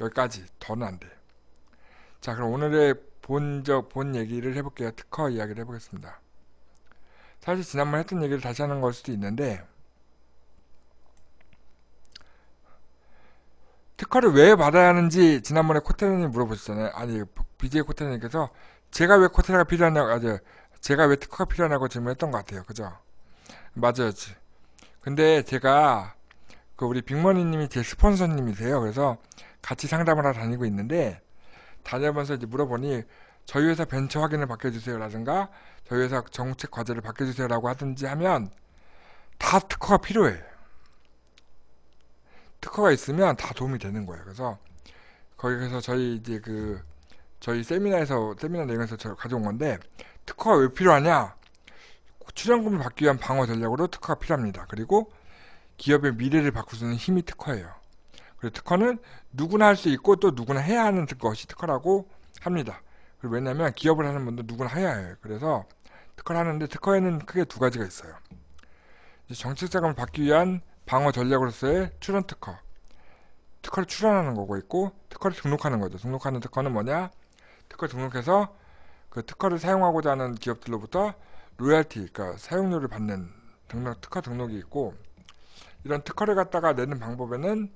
여기까지 더는 안 돼. 자 그럼 오늘의 본적 본 얘기를 해볼게요. 특허 이야기를 해보겠습니다. 사실 지난번 했던 얘기를 다시 하는 걸 수도 있는데 특허를 왜 받아야 하는지 지난번에 코테라님이 물어보셨잖아요. 아니 BJ 코테라님께서 제가 왜 코테라가 필요하냐고 아주 제가 왜 특허가 필요하냐고 질문했던 것 같아요. 그죠? 맞아요. 지- 근데 제가 그 우리 빅머니님이 제 스폰서님이세요. 그래서 같이 상담을 하러 다니고 있는데 다니면서 이제 물어보니 저희 회사 벤처 확인을 바꿔주세요라든가 저희 회사 정책 과제를 바꿔주세요라고 하든지 하면 다 특허가 필요해. 특허가 있으면 다 도움이 되는 거예요. 그래서 거기서 저희 이제 그 저희 세미나에서 세미나 내용에서 저 가져온 건데 특허가 왜 필요하냐? 출연금을 받기 위한 방어 전략으로 특허가 필요합니다. 그리고 기업의 미래를 바꿀 수 있는 힘이 특허예요. 그리고 특허는 누구나 할 수 있고 또 누구나 해야 하는 것이 특허라고 합니다. 왜냐하면 기업을 하는 분도 누구나 해야 해요. 그래서 특허를 하는데 특허에는 크게 두 가지가 있어요. 정책 자금을 받기 위한 방어 전략으로서의 출연 특허. 특허를 출연하는 거고 있고 특허를 등록하는 거죠. 등록하는 특허는 뭐냐? 특허 등록해서 그 특허를 사용하고자 하는 기업들로부터 로열티, 그러니까 사용료를 받는 등록 특허 등록이 있고 이런 특허를 갖다가 내는 방법에는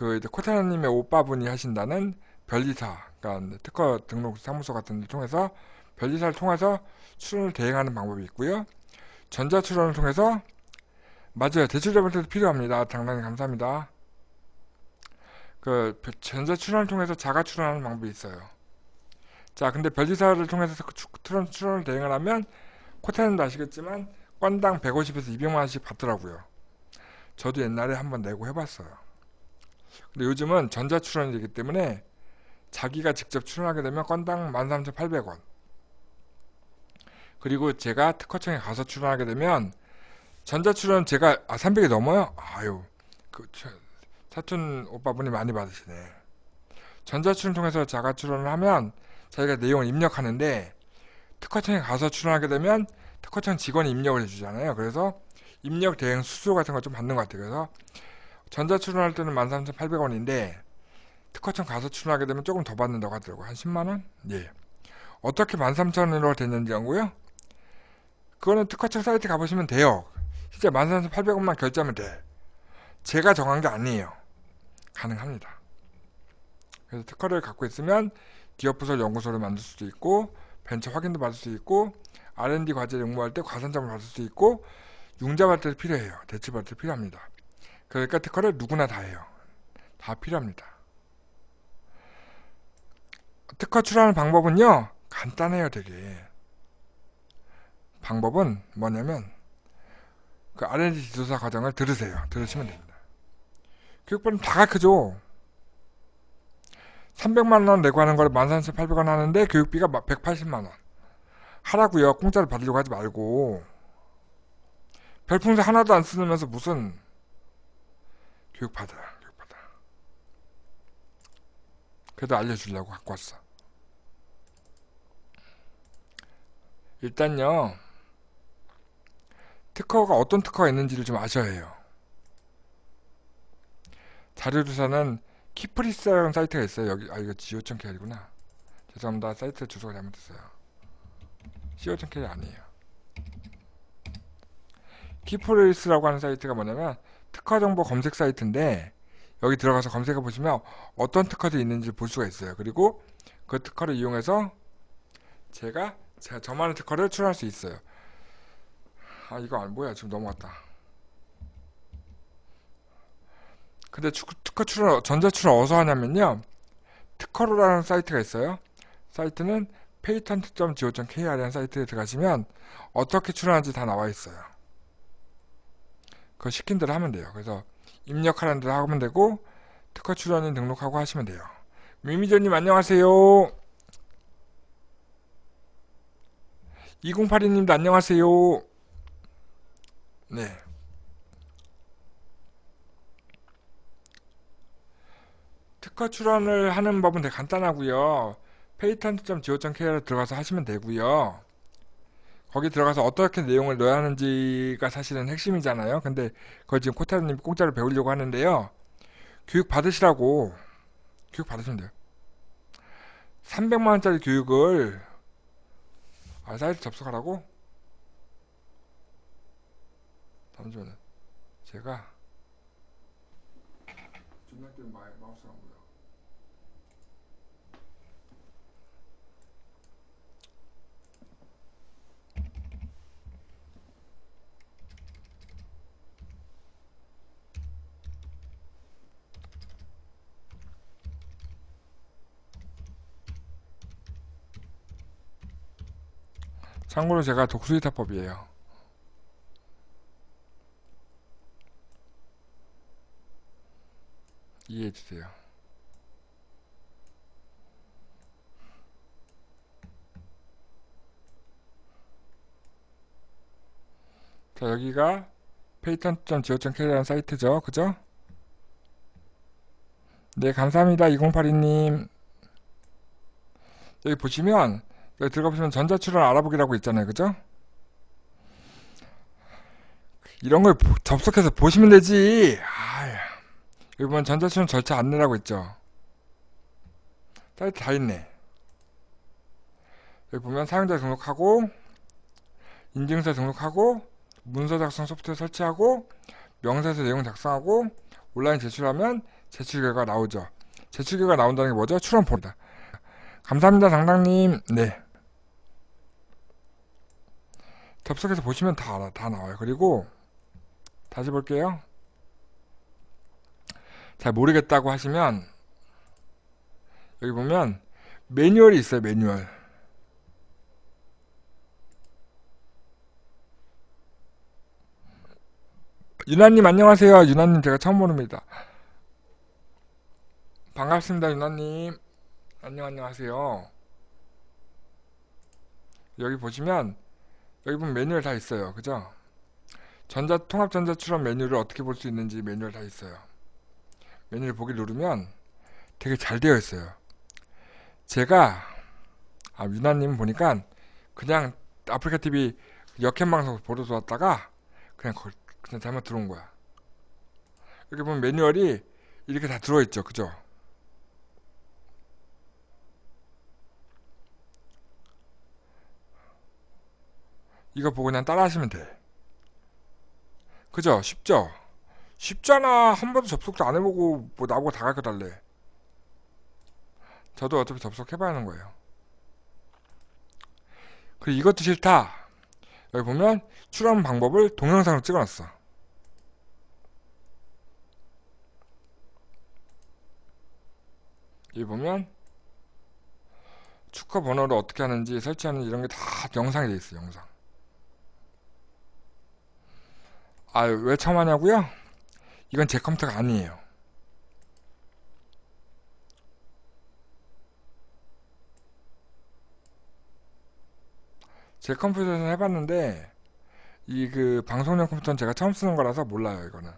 그 이제 코테나님의 오빠분이 하신다는 변리사, 그러니까 특허 등록 사무소 같은 데 통해서 변리사를 통해서 출원을 대행하는 방법이 있고요. 전자 출원을 통해서 맞아요. 대출 잡을 때도 필요합니다. 장난이 감사합니다. 그 전자 출원을 통해서 자가 출원하는 방법이 있어요. 자, 근데 변리사를 통해서 그 추- 출원, 출원을 대행을 하면 코테나님도 아시겠지만 건당 150에서 200만 원씩 받더라고요. 저도 옛날에 한번 내고 해봤어요. 근데 요즘은 전자 출원이 되기 때문에 자기가 직접 출원하게 되면 건당 13,800원. 그리고 제가 특허청에 가서 출원하게 되면 전자 출원 제가 아 300이 넘어요? 아유 그 차- 사촌 오빠분이 많이 받으시네. 전자 출원 통해서 자가 출원을 하면 자기가 내용을 입력하는데 특허청에 가서 출원하게 되면 특허청 직원이 입력을 해주잖아요. 그래서 입력 대행 수수료 같은 거좀 받는 것 같아요. 그래서 전자 출원할 때는 13,800원인데 특허청 가서 출원하게 되면 조금 더 받는다고 하더라고요. 한 10만 원? 예. 어떻게 13,000원으로 됐는지고요. 그거는 특허청 사이트 가보시면 돼요. 실제 13,800원만 결제하면 돼. 제가 정한 게 아니에요. 가능합니다. 그래서 특허를 갖고 있으면 기업 부설 연구소를 만들 수도 있고 벤처 확인도 받을 수 있고 R&D 과제를 응모할 때 과산점을 받을 수 있고 융자 때도 필요해요. 대출 때 필요합니다. 그러니까 특허를 누구나 다 해요. 다 필요합니다. 특허 출하는 방법은요 간단해요 되게. 방법은 뭐냐면 그 R&D 지도사 과정을 들으세요. 들으시면 됩니다. 교육부는 다 가르쳐줘 300만원 내고 하는 걸 13,800원 하는데 교육비가 막 180만원. 하라고요. 공짜로 받으려고 하지 말고. 별풍선 하나도 안 쓰면서 무슨 교육 받아 교육 받아. 그래도 알려주려고 갖고 왔어. 일단요 특허가 어떤 특허가 있는지를 좀 아셔야 해요. 자료조사는 키프리스라는 사이트가 있어요. 여기 아 이거 co.kr이구나. 죄송합니다. 사이트 주소가 잘못됐어요. co.kr 아니에요. 키프리스라고 하는 사이트가 뭐냐면 특허 정보 검색 사이트인데 여기 들어가서 검색해 보시면 어떤 특허들이 있는지 볼 수가 있어요 그리고 그 특허를 이용해서 제가 제가 저만의 특허를 출원할 수 있어요. 아 이거 안 뭐야 지금 넘어갔다. 근데 추- 특허 출원 전자 출원 어디서 하냐면요. 특허로라는 사이트가 있어요. 사이트는 patent.go.kr이라는 사이트에 들어가시면 어떻게 출원하는지 다 나와 있어요. 그거 시킨 대로 하면 돼요. 그래서 입력하라는 대로 하면 되고 특허 출원인 등록하고 하시면 돼요. 미미조님 안녕하세요. 2082님도 안녕하세요. 네. 특허 출원을 하는 법은 되게 간단하고요. patent.go.kr에 들어가서 하시면 되고요. 거기 들어가서 어떻게 내용을 넣어야 하는지가 사실은 핵심이잖아요. 근데 그걸 지금 코타르님 공짜로 배우려고 하는데요. 교육 받으시라고 교육 받으시면 돼요. 300만 원짜리 교육을 아 사이트 접속하라고? 잠시만요. 제가 존나 때문에 마- 마우스가 참고로 제가 독수리타법이에요. 이해해 주세요. 자, 여기가 페이턴.go.kr라는 사이트죠. 그죠? 네, 감사합니다. 2082님. 여기 보시면, 여기 들어가 보시면 전자출원 알아보기라고 있잖아요. 그죠? 이런 걸 보- 접속해서 보시면 되지. 아휴. 여기 보면 전자출원 절차 안내라고 있죠. 사이트 다 있네. 여기 보면 사용자 등록하고 인증서 등록하고 문서 작성 소프트웨어 설치하고 명세서 내용 작성하고 온라인 제출하면 제출 결과 나오죠. 제출 결과 나온다는 게 뭐죠? 출원 보다. 감사합니다, 당당님. 네. 접속해서 보시면 다다 나와요. 그리고 다시 볼게요. 잘 모르겠다고 하시면 여기 보면 매뉴얼이 있어요 매뉴얼. 유나님 안녕하세요. 유나님 제가 처음 보는입니다. 반갑습니다 유나님. 안녕 안녕하세요. 여기 보시면 여기 보면 매뉴얼 다 있어요 그죠 전자 통합 전자 출원 메뉴를 어떻게 볼 수 있는지 매뉴얼 다 있어요 메뉴를 보기 누르면 되게 잘 되어 있어요. 제가 아 유나님 보니까 그냥 아프리카 TV 역행 방송 보러 들어왔다가 그냥 거, 그냥 잘못 들어온 거야. 여기 보면 매뉴얼이 이렇게 다 들어 있죠, 그죠? 이거 보고 그냥 따라하시면 돼. 그죠? 쉽죠? 쉽잖아. 한 번도 접속도 안 해보고 뭐 나보고 다 가르쳐 달래. 저도 어차피 접속해봐야 하는 거예요. 그리고 이것도 싫다. 여기 보면 출원 방법을 동영상으로 찍어놨어. 여기 보면 축하 번호를 어떻게 하는지 설치하는지 이런 게 다 영상이 돼 있어요. 영상. 아, 왜 처음 하냐고요? 이건 제 컴퓨터가 아니에요. 제 컴퓨터에서 해봤는데 이 그 방송용 컴퓨터는 제가 처음 쓰는 거라서 몰라요 이거는.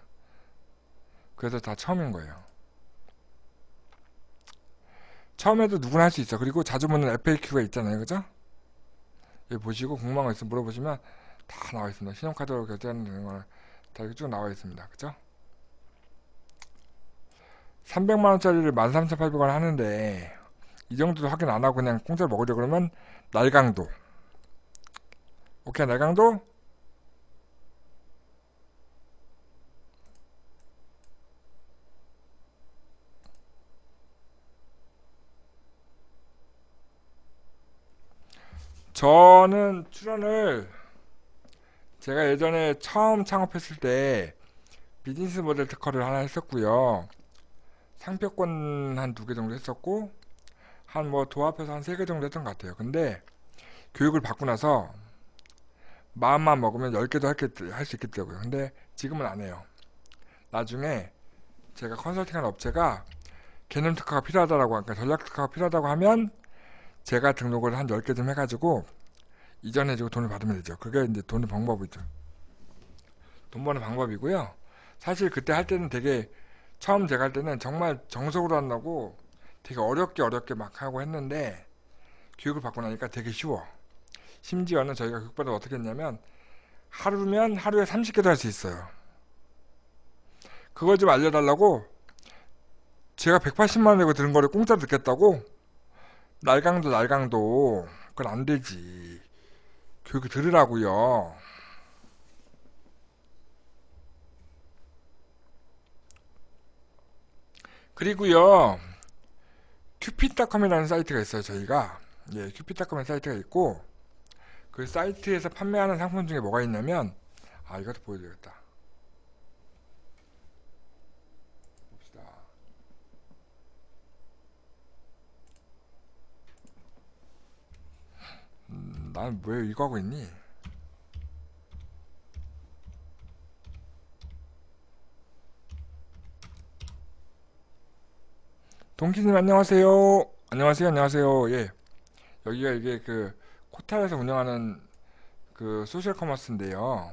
그래서 다 처음인 거예요. 처음에도 누구나 할 수 있어. 그리고 자주 묻는 FAQ가 있잖아요, 그죠? 여기 보시고 궁금한 거 있으면 물어보시면 다 나와 있습니다. 신용카드로 결제하는 거는 다 이렇게 쭉 나와 있습니다. 그죠? 300만원짜리를 13,800원 하는데 이 정도도 확인 안 하고 그냥 공짜로 먹으려 그러면 날강도 오케이 날강도 저는 출연을 제가 예전에 처음 창업했을 때 비즈니스 모델 특허를 하나 했었고요. 상표권 한 두 개 정도 했었고 한 뭐 도합해서 한 세 개 정도 했던 것 같아요. 근데 교육을 받고 나서 마음만 먹으면 10개도 할 수 있겠더라고요. 근데 지금은 안 해요. 나중에 제가 컨설팅한 업체가 개념 특화가 필요하다라고 하니까 전략 특화가 필요하다고 하면 제가 등록을 한 10개 좀 해가지고 이전해주고 돈을 받으면 되죠. 그게 이제 돈의 방법이죠. 돈 버는 방법이고요. 사실 그때 할 때는 되게 처음 제가 할 때는 정말 정석으로 한다고 되게 어렵게 어렵게 막 하고 했는데 교육을 받고 나니까 되게 쉬워. 심지어는 저희가 교육받아 어떻게 했냐면 하루면 하루에 30개도 할 수 있어요. 그걸 좀 알려달라고 제가 180만 원 내고 들은 거를 공짜로 듣겠다고? 날강도 날강도 그건 안 되지. 교육 들으라고요. 그리고요. 큐피닷컴이라는 사이트가 있어요, 저희가. 예, 큐피닷컴이라는 사이트가 있고 그 사이트에서 판매하는 상품 중에 뭐가 있냐면 아, 이것도 보여드리겠다. 음, 난 왜 이거 하고 있니? 동기님 안녕하세요. 안녕하세요. 안녕하세요. 예. 여기가 이게 그 코탈에서 운영하는 그 소셜 커머스인데요.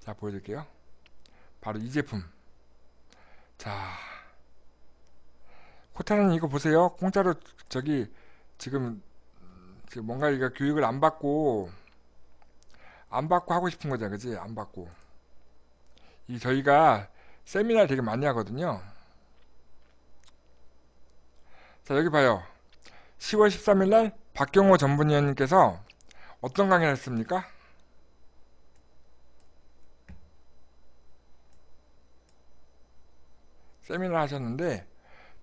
자, 보여드릴게요. 바로 이 제품. 자, 코탈은 이거 보세요. 공짜로 저기 지금 뭔가 이거 교육을 안 받고 안 받고 하고 싶은 거잖아, 그지? 안 받고. 이 저희가 세미나를 되게 많이 하거든요. 자, 여기 봐요. 10월 13일 날 박경호 전문위원님께서 어떤 강의를 했습니까? 세미나 하셨는데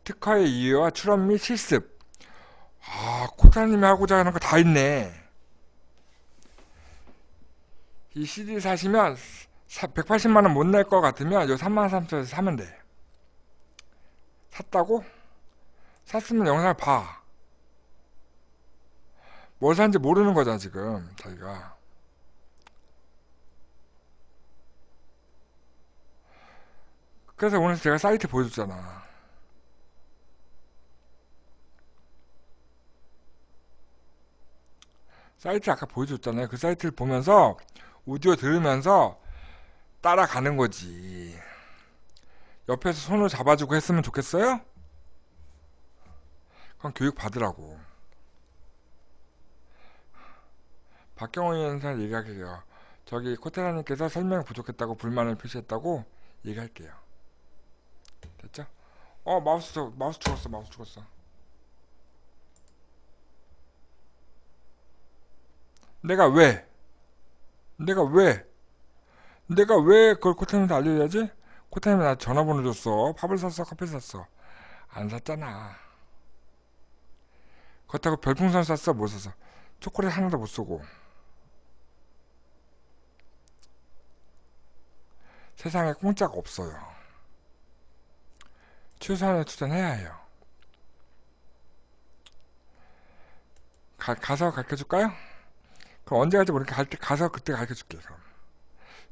특허의 이해와 출원 및 실습 아 코타님이 하고자 하는 거 다 있네 이 CD 사시면 180만원 못 낼 것 같으면 요 33,000원에서 사면 돼 샀다고? 샀으면 영상을 봐. 뭘 산지 모르는 거잖아, 지금, 자기가. 그래서 오늘 제가 사이트 보여줬잖아. 사이트 아까 보여줬잖아요. 그 사이트를 보면서 오디오 들으면서 따라가는 거지. 옆에서 손을 잡아주고 했으면 좋겠어요? 그럼 교육 받으라고. 박경원 위원장 얘기할게요. 저기 코테라님께서 설명 부족했다고 불만을 표시했다고 얘기할게요. 됐죠? 어 마우스 저, 마우스 죽었어 마우스 죽었어. 내가 왜? 내가 왜? 내가 왜 그걸 코테라님한테 알려줘야지? 코테라님이 나 전화번호 줬어. 팝을 샀어 커피 샀어. 안 샀잖아. 그렇다고 별풍선 쐈어? 못 쐈어? 초콜릿 하나도 못 쏘고 세상에 공짜가 없어요 최소한의 투자는 해야 해요 가, 가서 가르쳐줄까요? 그럼 언제 갈지 모르니까 갈 때 가서 그때 가르쳐 줄게요 그럼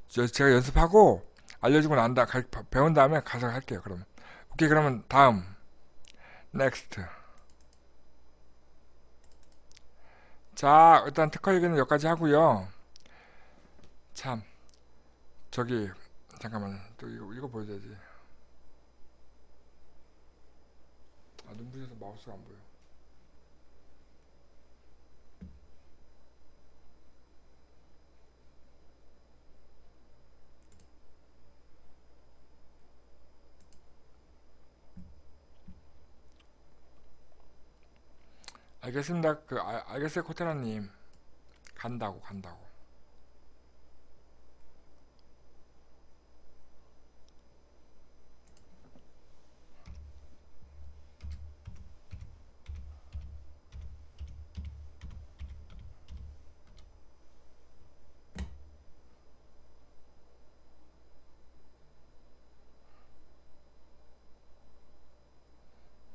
저- 제가 연습하고 알려주고 난 다, 배운 다음에 가서 할게요 그럼 오케이 그러면 다음 넥스트 자, 일단 특허 얘기는 여기까지 하고요. 참, 저기 잠깐만, 또 이거 이거 보여줘야지. 아, 눈부셔서 마우스가 안 보여. 알겠습니다. 그 알, 알겠어요, 코테라님. 간다고 간다고.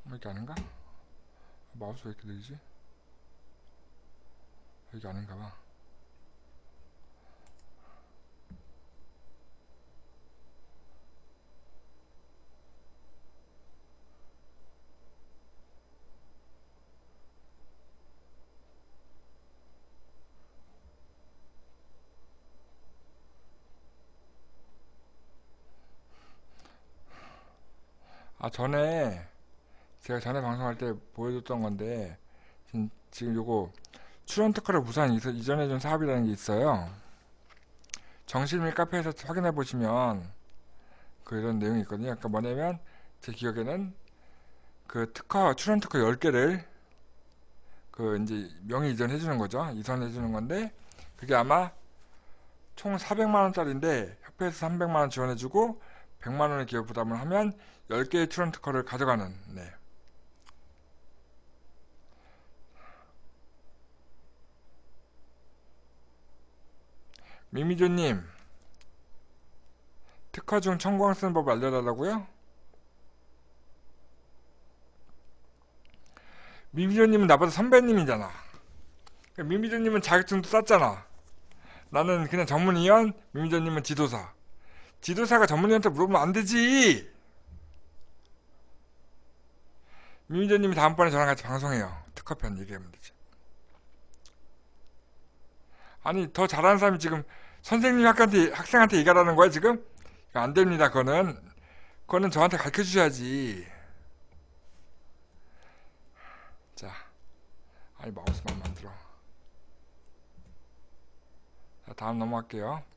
뭐 이렇게 아닌가? 마우스 왜 이렇게 느리지? 여기 아닌가 봐. 아, 전에 제가 전에 방송할 때 보여줬던 건데 지금, 요거 출연 특허를 부산 이서- 이전해 준 사업이라는 게 있어요. 및 카페에서 확인해 보시면 그런 내용이 있거든요. 그러니까 뭐냐면 제 기억에는 그 특허 출연 특허 10개를 그 이제 명의 이전해 주는 거죠. 이전해 주는 건데 그게 아마 총 400만 원짜리인데 협회에서 300만 원 지원해 주고 100만 원의 기업 부담을 하면 10개의 출연 특허를 가져가는 네. 미미조님 특허 중 청구항 쓰는 법 알려달라고요? 미미조님은 나보다 선배님이잖아. 미미조님은 자격증도 땄잖아. 나는 그냥 전문의원, 미미조님은 지도사. 지도사가 전문의한테 물어보면 안 되지. 미미조님이 다음번에 저랑 같이 방송해요. 특허편 얘기하면 되지. 아니 더 잘하는 사람이 지금 선생님 학생한테 학생한테 얘기하라는 거야 지금? 안 됩니다. 그거는 그거는 저한테 가르쳐 주셔야지. 자, 아니 마우스만 만들어. 자, 다음 넘어갈게요.